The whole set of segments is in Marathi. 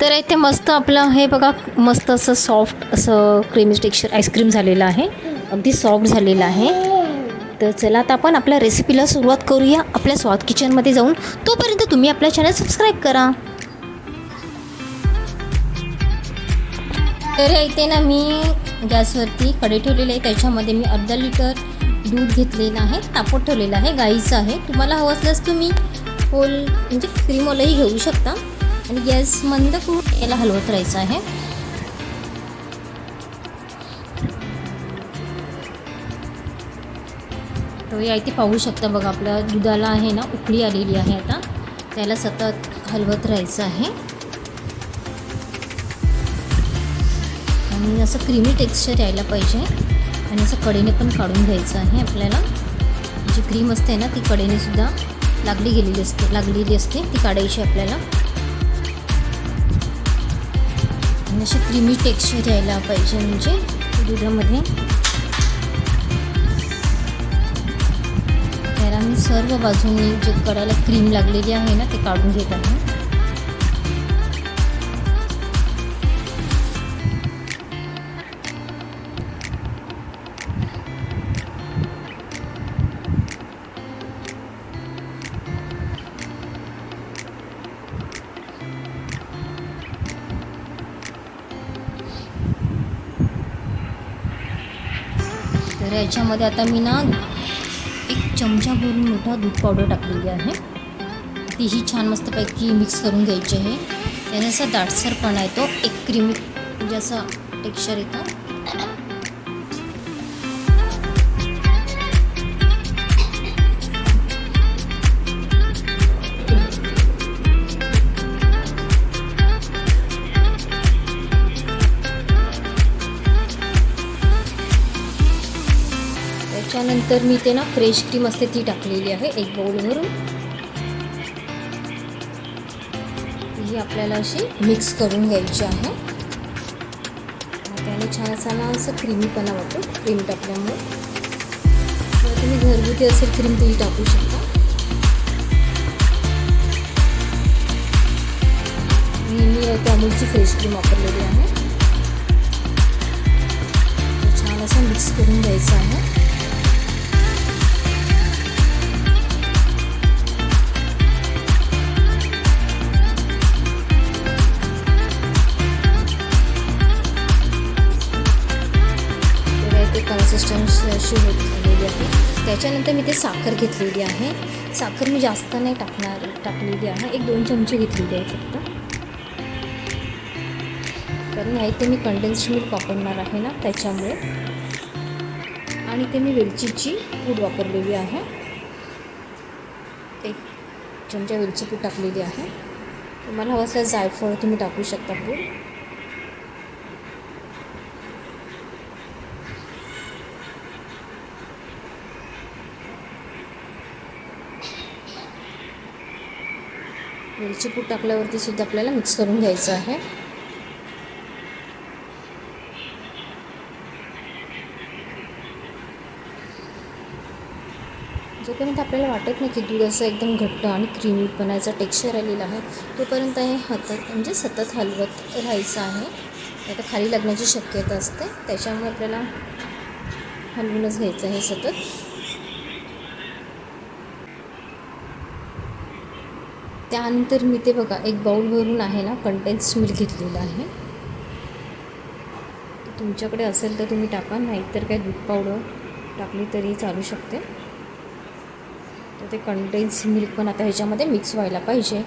तर इथे मस्त आपलं हे बघा मस्त असं सॉफ्ट असं क्रीमी टेक्स्चर आईस्क्रीम झालेलं आहे. अगदी सॉफ्ट झालेलं आहे. तर चला आता आपण आपल्या रेसिपीला सुरुवात करूया. आपल्या स्वाद किचनमध्ये जाऊन. तोपर्यंत तुम्ही आपल्या चॅनल सबस्क्राईब करा. तर इथे ना मी गॅसवरती कढई ठेवलेली आहे. त्याच्यामध्ये मी अर्धा लिटर दूध घेतलेलं आहे. तापत ठेवलेलं आहे. गाईचं आहे. तुम्हाला हवं असल्यास तुम्ही होल म्हणजे क्रीमवालाही घेऊ शकता. आणि गॅस मंद करून याला हलवत राहायचं आहे. तर या इथे पाहू शकता बघा आपल्या दुधाला आहे ना उकळी आलेली आहे आता. त्याला सतत हलवत राहायचं आहे. आणि असं क्रीमी टेक्स्चर यायला पाहिजे. आणि असं कडेने पण काढून घ्यायचं आहे आपल्याला. जी क्रीम असते ना ती कडेने सुद्धा लागली गेलेली असते लागलेली असते ती काढायची आपल्याला. आणि असे क्रीमी टेक्स्चर यायला पाहिजे म्हणजे दुधामध्ये तर आम्ही सर्व बाजूंनी जे कडाला क्रीम लागलेली आहे ना ते काढून घेत आहे. तर याच्यामध्ये आता मी ना एक चमचा भरून मोठा दूध पावडर टाकलेली आहे. तीही छान मस्तपैकी मिक्स करून घ्यायची आहे. त्याने असा दाटसरपणा येतो एक क्रीमी म्हणजे असं टेक्स्चर येतं. त्याच्यानंतर मी ते ना फ्रेश क्रीम असते ती टाकलेली आहे एक बाउल भरून. ही आपल्याला अशी मिक्स करून घ्यायची आहे. त्याने छान असा ना असं क्रीमीपणा वाटतो क्रीम टाकल्यामुळे. जर तुम्ही घरगुती असेल क्रीम तुम्ही टाकू शकता. मी मी इथे फ्रेश क्रीम वापरलेली आहे. छान असं मिक्स करून घ्यायचं आहे. ती कन्सिस्टन्सी अशी होत झालेली आहे. त्याच्यानंतर मी ते साखर घेतलेली आहे. साखर मी जास्त नाही टाकणार टाकलेली आहे. एक दोन चमचे घेतलेली आहे फक्त. कारण नाही ते मी कंडेन्स्ड मिल्क वापरणार आहे ना त्याच्यामुळे. आणि ते मी वेलचीची पूड वापरलेली आहे. एक चमचा वेलची पूड टाकलेली आहे. तुम्हाला हवं असल्यास जायफळ तुम्ही टाकू शकता पूड. वेलची पूड टाकल्यावरती सुद्धा आपल्याला मिक्स करून घ्यायचं आहे. जोपर्यंत आपल्याला वाटत नाही की दूध असं एकदम घट्ट आणि क्रीमी बनायचा टेक्स्चर आलेला आहे तोपर्यंत हे हातात म्हणजे सतत हलवत राहायचं आहे. आता खाली लागण्याची शक्यता असते त्याच्यामुळे आपल्याला हलवूनच घ्यायचं आहे सतत. त्यानंतर मी ते बघा एक बाउल भरून आहे ना कंटेन्स मिल्क घेतलेलं आहे. तुमच्याकडे असेल तर तुम्ही टाका नाहीतर काय दूध पावडर टाकली तरी चालू शकते. तर ते कंडेन्स मिल्क पण आता ह्याच्यामध्ये मिक्स व्हायला पाहिजे.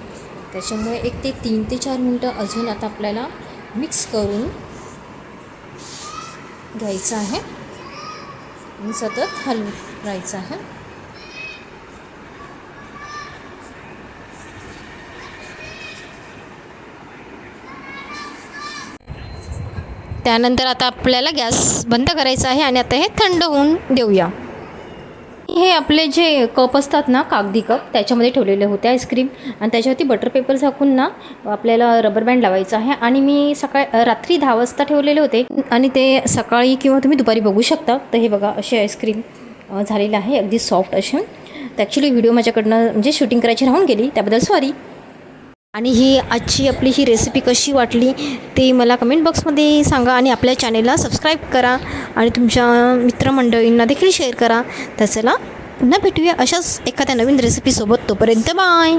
त्याच्यामुळे एक ते तीन ते चार मिनटं अजून आता आपल्याला मिक्स करून घ्यायचं आहे. सतत हलवून राहायचं आहे. त्यानंतर आता आपल्याला गॅस बंद करायचा आहे आणि आता हे थंड होऊन देऊया. हे आपले जे कप असतात ना कागदी कप त्याच्यामध्ये ठेवलेले होते आईस्क्रीम. आणि त्याच्यावरती बटर पेपर झाकून ना आपल्याला रबर बँड लावायचं आहे. आणि मी सकाळ रात्री दहा वाजता ठेवलेले होते. आणि ते सकाळी किंवा तुम्ही दुपारी बघू शकता. तर हे बघा असे आईस्क्रीम झालेलं आहे. अगदी सॉफ्ट असे तर ॲक्च्युली व्हिडिओ माझ्याकडनं म्हणजे शूटिंग करायची राहून गेली. त्याबद्दल सॉरी आणि ही आजची आपली ही रेसिपी कशी वाटली ते मला कमेंट बॉक्समध्ये सांगा आणि आपल्या चॅनेलला सबस्क्राईब करा. आणि तुमच्या मित्रमंडळींना देखील शेअर करा. तर चला पुन्हा भेटूया अशाच एखाद्या नवीन रेसिपीसोबत तोपर्यंत बाय